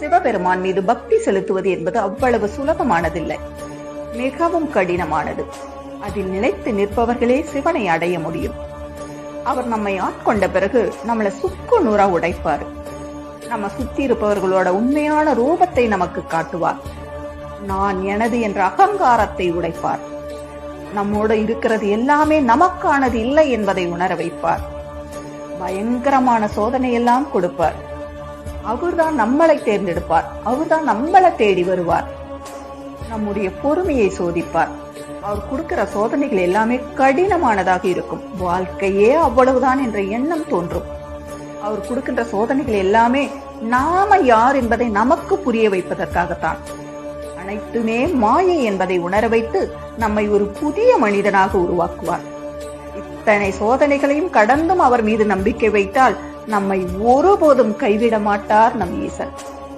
சிவபெருமான் மீது பக்தி செலுத்துவது என்பது அவ்வளவு சுலபமானதில்லை. மிகவும் கடினமானது. அதில் நிலைத்து நிற்பவர்களே சிவனை அடைய முடியும். அவர் நம்மை ஆட்கொண்ட பிறகு நம்மளை சுக்கு நூறா உடைப்பார். நம்ம சுத்தி இருப்பவர்களோட உண்மையான ரூபத்தை நமக்கு காட்டுவார். நான் எனது என்ற அகங்காரத்தை உடைப்பார். நம்மோட இருக்கிறது எல்லாமே நமக்கானது இல்லை என்பதை உணர வைப்பார். பயங்கரமான சோதனை எல்லாம் கொடுப்பார். அவர்தான் நம்மளை தேர்ந்தெடுப்பார். அவர்தான் நம்மளை தேடி வருவார். நம்முடைய பொறுமையை சோதிப்பார். அவர் கொடுக்கிற சோதனைகள் எல்லாமே கடினமானதாக இருக்கும். வாழ்க்கையே அவ்வளவுதான் என்ற எண்ணம் தோன்றும். அவர் கொடுக்கின்ற சோதனைகள் எல்லாமே நாம யார் என்பதை நமக்கு புரிய வைப்பதற்காகத்தான். அனைத்துமே மாயை என்பதை உணர வைத்து நம்மை ஒரு புதிய மனிதனாக உருவாக்குவார். இத்தனை சோதனைகளையும் கடந்தும் அவர் மீது நம்பிக்கை வைத்தால் நம்மை ஒருபோதும் கைவிட மாட்டார் நம் ஈசன்.